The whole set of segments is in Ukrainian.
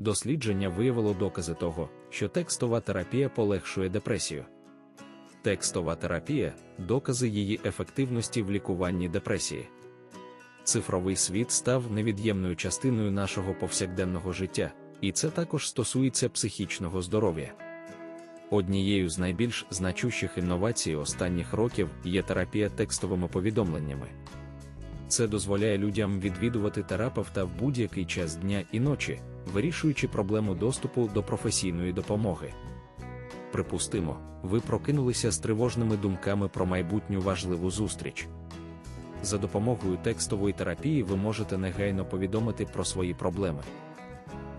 дослідження виявило докази того, що текстова терапія полегшує депресію. Текстова терапія докази її ефективності в лікуванні депресії. Цифровий світ став невід'ємною частиною нашого повсякденного життя, і це також стосується психічного здоров'я. Однією з найбільш значущих інновацій останніх років є терапія текстовими повідомленнями. Це дозволяє людям відвідувати терапевта в будь-який час дня і ночі, вирішуючи проблему доступу до професійної допомоги. Припустимо, ви прокинулися з тривожними думками про майбутню важливу зустріч. За допомогою текстової терапії ви можете негайно повідомити про свої проблеми.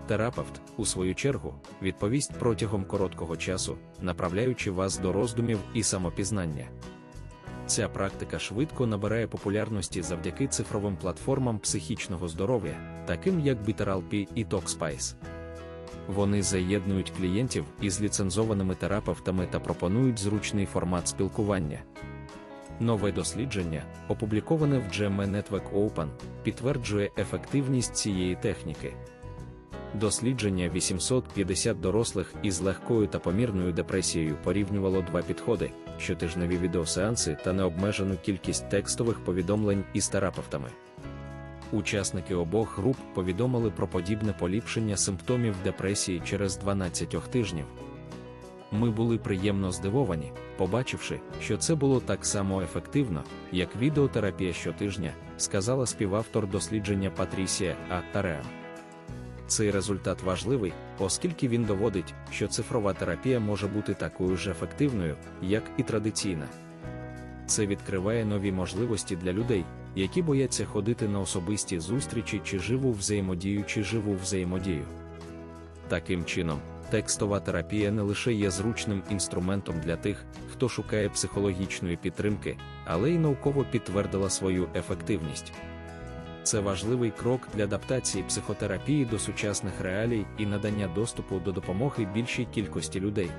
Терапевт, у свою чергу, відповість протягом короткого часу, направляючи вас до роздумів і самопізнання. Ця практика швидко набирає популярності завдяки цифровим платформам психічного здоров'я, таким як BetterLP і TalkSpace. Вони заєднують клієнтів із ліцензованими терапевтами та пропонують зручний формат спілкування. Нове дослідження, опубліковане в GME Network Open, підтверджує ефективність цієї техніки. Дослідження 850 дорослих із легкою та помірною депресією порівнювало два підходи: щотижневі відеосеанси та необмежену кількість текстових повідомлень із терапевтами. Учасники обох груп повідомили про подібне поліпшення симптомів депресії через 12 тижнів. Ми були приємно здивовані, побачивши, що це було так само ефективно, як відеотерапія щотижня, сказала співавтор дослідження Патрісія А. Цей результат важливий, оскільки він доводить, що цифрова терапія може бути такою ж ефективною, як і традиційна. Це відкриває нові можливості для людей, які бояться ходити на особисті зустрічі чи живу взаємодію чи живу взаємодію. Таким чином, текстова терапія не лише є зручним інструментом для тих, хто шукає психологічної підтримки, але й науково підтвердила свою ефективність. Це важливий крок для адаптації психотерапії до сучасних реалій і надання доступу до допомоги більшій кількості людей.